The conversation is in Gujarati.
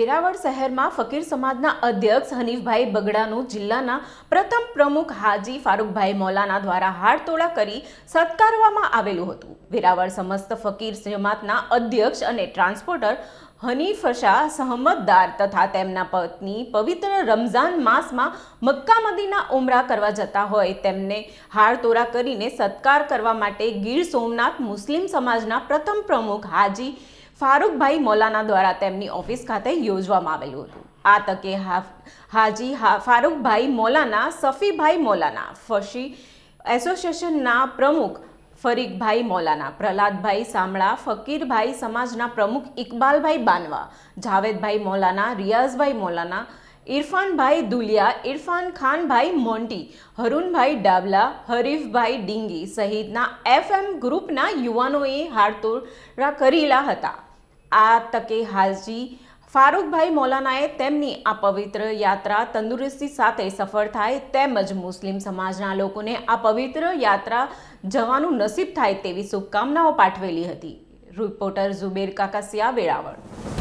વેરાવળ શહેરમાં ફકીર સમાજના અધ્યક્ષ હનીફભાઈ બગડાનું જિલ્લાના પ્રથમ પ્રમુખ હાજી ફારૂકભાઈ મૌલાના દ્વારા હાડતોડા કરી સત્કારવામાં આવેલું હતું. વેરાવળ સમસ્ત ફકીર જમાતના અધ્યક્ષ અને ટ્રાન્સપોર્ટર હનીફ શાહ સહમતદાર તથા તેમના પત્ની પવિત્ર રમઝાન માસમાં મક્કા મદીના ઉમરા કરવા જતા હોય તેમને હાડતોડા કરીને સત્કાર કરવા માટે ગીર સોમનાથ મુસ્લિમ સમાજના પ્રથમ પ્રમુખ હાજી ફારૂકભાઈ મૌલાના દ્વારા તેમની ઓફિસ ખાતે યોજવામાં આવેલું હતું. આ તકે હાજી ફારૂકભાઈ મૌલાના, સફીભાઈ મૌલાના, ફશી એસોસિએશનના પ્રમુખ ફરીકભાઈ મૌલાના, પ્રહલાદભાઈ સામળા, ફકીરભાઈ સમાજના પ્રમુખ ઇકબાલભાઈ બાનવા, જાવેદભાઈ મૌલાના, રિયાઝભાઈ મૌલાના, ઇરફાનભાઈ દુલિયા ઇરફાન ખાનભાઈ મોન્ટી હરુનભાઈ ડાબલા, હરીફભાઈ ડીંગી સહિતના એફએમ ગ્રુપના યુવાનોએ હાડતોડા કરેલા હતા. આ તકે હાજી ફારૂકભાઈ મૌલાનાએ તેમની આ પવિત્ર યાત્રા તંદુરસ્તી સાથે સફળ થાય તેમજ મુસ્લિમ સમાજના લોકોને આ પવિત્ર યાત્રા જવાનું નસીબ થાય તેવી શુભકામનાઓ પાઠવેલી હતી. રિપોર્ટર ઝુબેર કાકાસિયા વેરાવળ